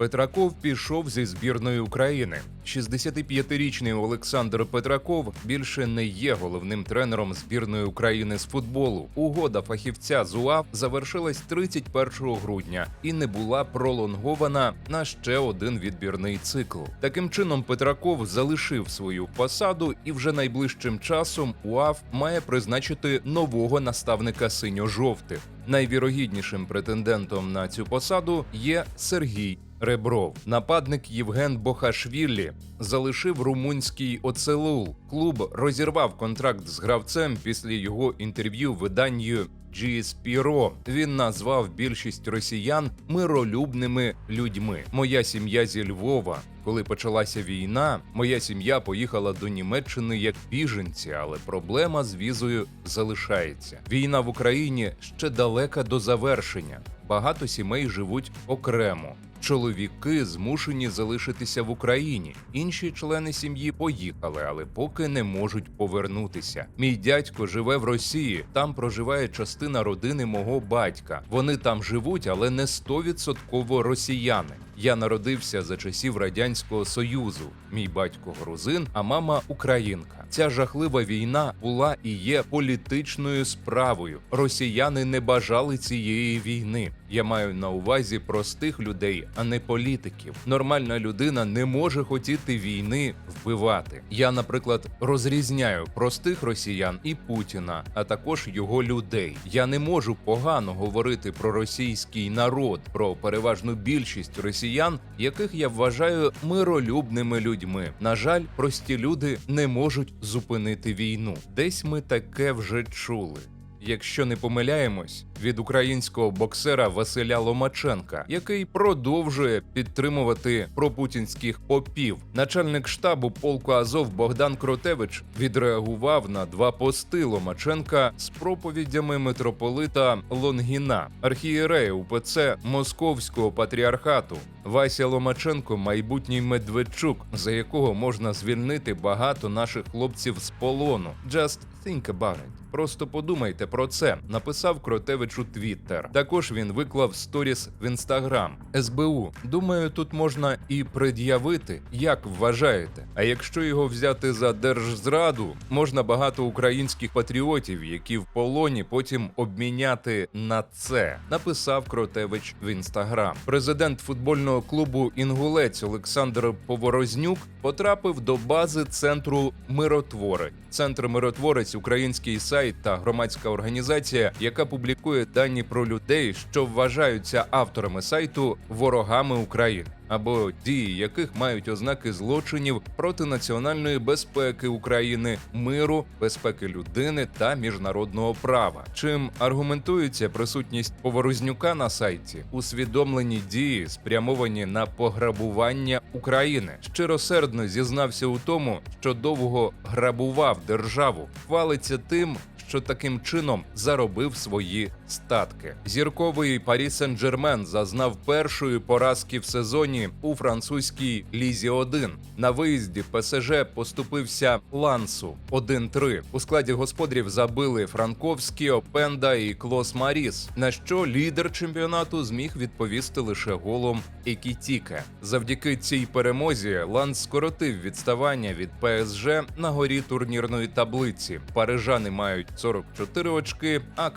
Петраков пішов зі збірної України. 65-річний Олександр Петраков більше не є головним тренером збірної України з футболу. Угода фахівця з УАФ завершилась 31 грудня і не була пролонгована на ще один відбірний цикл. Таким чином, Петраков залишив свою посаду, і вже найближчим часом УАФ має призначити нового наставника синьо-жовтих. Найвірогіднішим претендентом на цю посаду є Сергій Ребров. Нападник Євген Бохашвілі залишив румунський оцелул. Клуб розірвав контракт з гравцем після його інтерв'ю виданню GSP.ro. Він назвав більшість росіян миролюбними людьми. Моя сім'я зі Львова. Коли почалася війна, моя сім'я поїхала до Німеччини як біженці, але проблема з візою залишається. Війна в Україні ще далека до завершення. Багато сімей живуть окремо. Чоловіки змушені залишитися в Україні. Інші члени сім'ї поїхали, але поки не можуть повернутися. Мій дядько живе в Росії. Там проживає частина родини мого батька. Вони там живуть, але не стовідсотково росіяни. Я народився за часів радянського союзу. Мій батько грузин, а мама українка. Ця жахлива війна була і є політичною справою. Росіяни не бажали цієї війни. Я маю на увазі простих людей, а не політиків. Нормальна людина не може хотіти війни вбивати. Я, наприклад, розрізняю простих росіян і Путіна, а також його людей. Я не можу погано говорити про російський народ, про переважну більшість росіян, яких я вважаю миролюбними людьми. На жаль, прості люди не можуть зупинити війну. Десь ми таке вже чули. Якщо не помиляємось, від українського боксера Василя Ломаченка, який продовжує підтримувати пропутінських попів. Начальник штабу полку Азов Богдан Кротевич відреагував на два пости Ломаченка з проповідями митрополита Лонгіна, архієрея УПЦ Московського патріархату. Вася Ломаченко, майбутній Медведчук, за якого можна звільнити багато наших хлопців з полону. Just think about it. Просто подумайте про це. Написав Кротевич у Твіттер. Також він виклав сторіс в інстаграм. СБУ. Думаю, тут можна і пред'явити, як вважаєте. А якщо його взяти за держзраду, можна багато українських патріотів, які в полоні, потім обміняти на це. Написав Кротевич в інстаграм. Президент футбольного клубу Інгулець Олександр Поворознюк потрапив до бази центру Миротворець. Центр Миротворець український сайт та громадська організація, яка публікує дані про людей, що вважаються авторами сайту ворогами України. Або дії яких мають ознаки злочинів проти національної безпеки України, миру, безпеки людини та міжнародного права. Чим аргументується присутність поворознюка на сайті, усвідомлені дії, спрямовані на пограбування України. Щиросердно зізнався у тому, що довго грабував державу, хвалиться тим, що таким чином заробив свої статки. Зірковий Парі Сен-Джермен зазнав першої поразки в сезоні у французькій лізі 1 На виїзді ПСЖ поступився Лансу 1-3. У складі господарів забили Франковський, Опенда і Клос Маріс. На що лідер чемпіонату зміг відповісти лише голом Екітіке. Завдяки цій перемозі Ланс скоротив відставання від ПСЖ на горі турнірної таблиці. Парижани мають 44 очки, а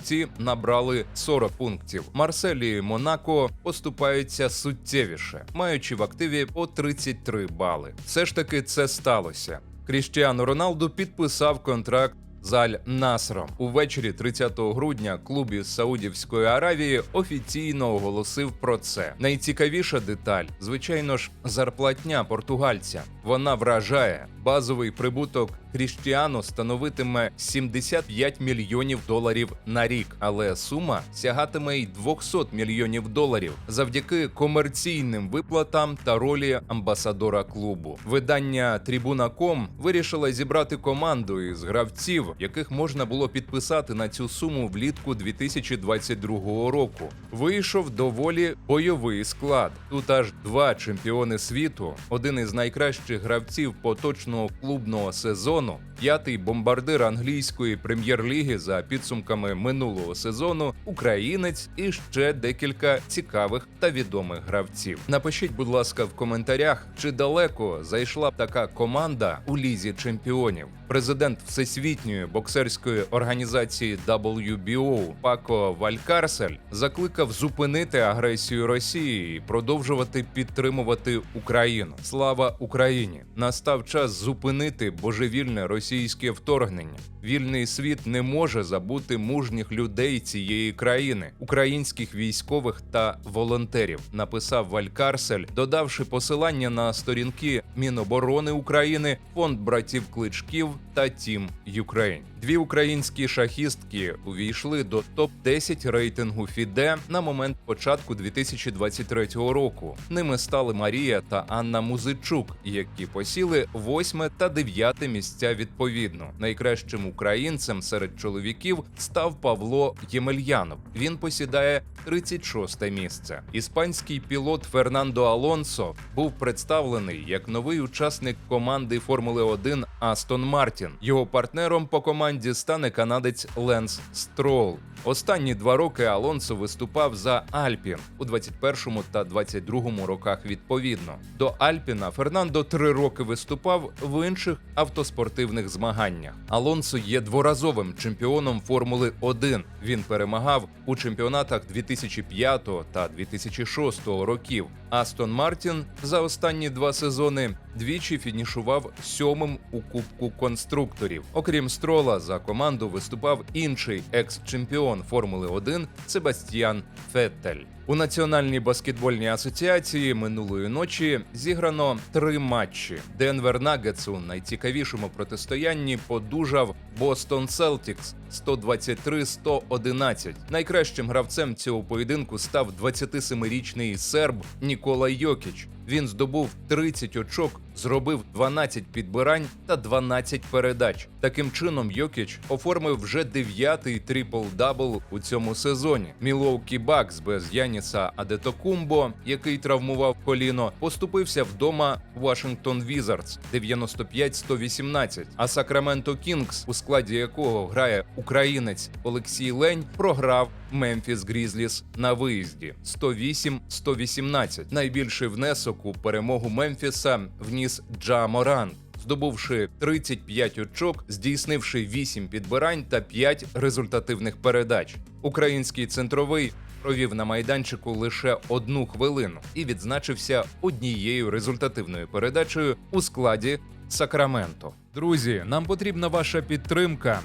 криваво-золоті набрали 40 пунктів. Марселі і Монако поступаються суттєвіше, маючи в активі по 33 бали. Все ж таки це сталося. Кріштіану Роналду підписав контракт з Насром. Увечері 30 грудня клуб із Саудівської Аравії офіційно оголосив про це. Найцікавіша деталь, звичайно ж, зарплатня португальця. Вона вражає. Базовий прибуток Кріштіану становитиме 75 мільйонів доларів на рік, але сума сягатиме й 200 мільйонів доларів завдяки комерційним виплатам та ролі амбасадора клубу. Видання Tribuna.com вирішила зібрати команду із гравців, яких можна було підписати на цю суму влітку 2022 року. Вийшов доволі бойовий склад. Тут аж два чемпіони світу, один із найкращих гравців поточного клубного сезону, п'ятий бомбардир англійської прем'єр-ліги за підсумками минулого сезону, українець і ще декілька цікавих та відомих гравців. Напишіть, будь ласка, в коментарях, чи далеко зайшла б така команда у лізі чемпіонів. Президент всесвітньої боксерської організації WBO Пако Валькарсель закликав зупинити агресію Росії і продовжувати підтримувати Україну. Слава Україні! Настав час зупинити божевільне російське вторгнення. Вільний світ не може забути мужніх людей цієї країни, українських військових та волонтерів. Написав Валькарсель, додавши посилання на сторінки Міноборони України, фонд братів Кличків та Тім Юкрейн. Дві українські шахістки увійшли до топ 10 рейтингу ФІДЕ на момент початку 2023 року. Ними стали Марія та Анна Музичук, які посіли восьме та дев'яте місця відповідно. Найкращим українцем серед чоловіків став Павло Ємельянов. Він посідає 36 місце. Іспанський пілот Фернандо Алонсо був представлений як новий учасник команди Формули 1 Астон Мартін. Його партнером по команді стане канадець Ленс Строл. Останні два роки Алонсо виступав за Альпін у 21-му та 22-му роках відповідно. До Альпіна Фернандо три роки виступав в інших автоспортивних змаганнях. Алонсо є дворазовим чемпіоном Формули 1. Він перемагав у чемпіонатах 2005 та 2006 років. Астон Мартін за останні два сезони двічі фінішував сьомим у Кубку конструкторів. Окрім Строла, за команду виступав інший екс-чемпіон Формули 1 Себастьян Феттель. У Національній баскетбольній асоціації минулої ночі зіграно три матчі. Денвер Нагетс у найцікавішому протистоянні подужав Бостон Селтікс 123-111. Найкращим гравцем цього поєдинку став 27-річний серб Нікола Йокіч. Він здобув 30 очок, зробив 12 підбирань та 12 передач. Таким чином, Йокіч оформив вже дев'ятий трипл-дабл у цьому сезоні. Мілоукі Бакс без Яніса Адетокумбо, який травмував коліно, поступився вдома Вашингтон Візардс 95-118, А Сакраменто Кінгс, у складі якого грає українець Олексій Лень, програв Мемфіс Грізліс на виїзді 108-118. Найбільший внесок у перемогу Мемфіса вніс Джа Моран. Здобувши 35 очок, здійснивши 8 підбирань та 5 результативних передач. Український центровий провів на майданчику лише одну хвилину і відзначився однією результативною передачею у складі Сакраменто. Друзі, нам потрібна ваша підтримка.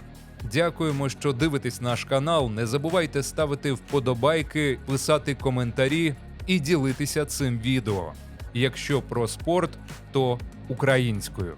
Дякуємо, що дивитесь наш канал. Не забувайте ставити вподобайки, писати коментарі і ділитися цим відео. Якщо про спорт, то українською.